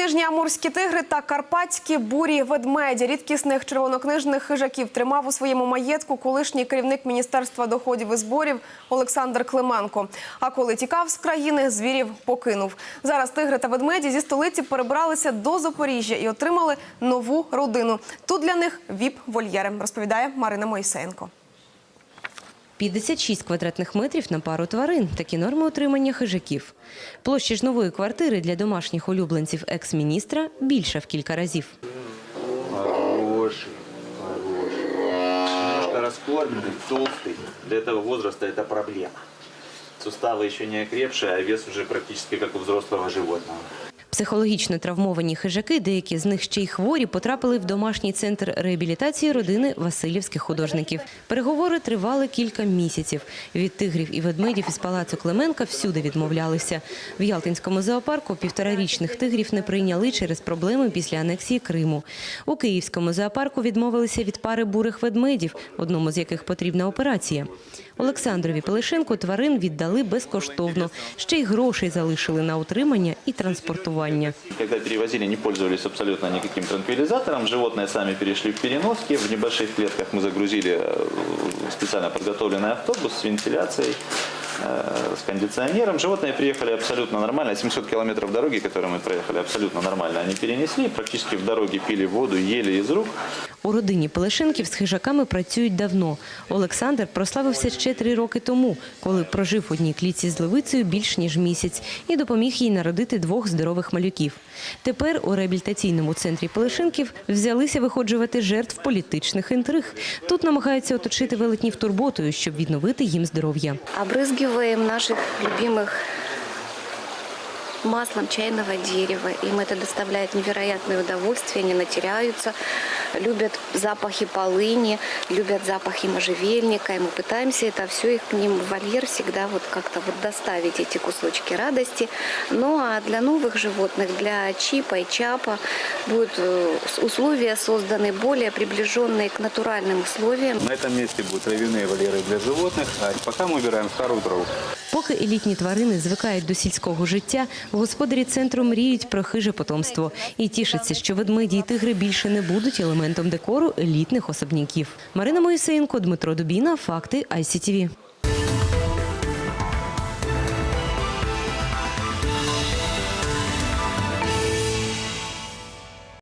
Нижні амурські тигри та карпатські бурі ведмеді рідкісних червонокнижних хижаків тримав у своєму маєтку колишній керівник міністерства доходів і зборів Олександр Клименко. А коли тікав з країни, звірів покинув. Зараз тигри та ведмеді зі столиці перебралися до Запоріжжя і отримали нову родину. Тут для них віп вольєри, розповідає Марина Моїсеєнко. 56 квадратних метрів на пару тварин. Такі норми утримання хижаків. Площа ж нової квартири для домашніх улюбленців екс-міністра більша в кілька разів. Хороший, хороший. Немножко раскормленный, толстый. Для этого возраста это проблема. Суставы еще не окрепшие, а вес уже практически как у взрослого животного. Психологічно травмовані хижаки, деякі з них ще й хворі, потрапили в домашній центр реабілітації родини Васильівських художників. Переговори тривали кілька місяців. Від тигрів і ведмедів із палацу Клименка всюди відмовлялися. В Ялтинському зоопарку півторарічних тигрів не прийняли через проблеми після анексії Криму. У Київському зоопарку відмовилися від пари бурих ведмедів, одному з яких потрібна операція. Олександрові Пелешенку тварин віддали безкоштовно. Ще й грошей залишили на утримання і транспортування. Когда перевозили, не пользовались абсолютно никаким транквилизатором. Животные сами перешли в переноски. В небольших клетках мы загрузили э, в специально подготовленный автобус с вентиляцией, э, с кондиционером. Животные приехали абсолютно нормально. 700 километров дороги, которые мы проехали, абсолютно нормально. Они перенесли, практически в дороге пили воду, ели из рук. У родині Пелешенків з хижаками працюють давно. Олександр прославився ще три роки тому, коли прожив в одній клітці з левицею більш ніж місяць і допоміг їй народити двох здорових малюків. Тепер у реабілітаційному центрі Пелешенків взялися виходжувати жертв політичних інтриг. Тут намагаються оточити велетнів турботою, щоб відновити їм здоров'я. Обрызгиваем наших любимых маслом чайного дерева. Им это доставляет невероятное удовольствие, они натеряются, любят запахи полыни, любят запахи можжевельника. И мы пытаемся это все их к ним в вольер всегда вот как-то вот доставить эти кусочки радости. Ну а для новых животных, для чипа и чапа будут э, с- условия созданы более приближенные к натуральным условиям. На этом месте будут травяные вольеры для животных, а пока мы убираем старую траву. Поки елітні тварини звикають до сільського життя, господарі центру мріють про хиже потомство і тішаться, що ведмеді й тигри більше не будуть елементом декору елітних особняків. Марина Моїсеєнко, Дмитро Дубіна. Факти ICTV.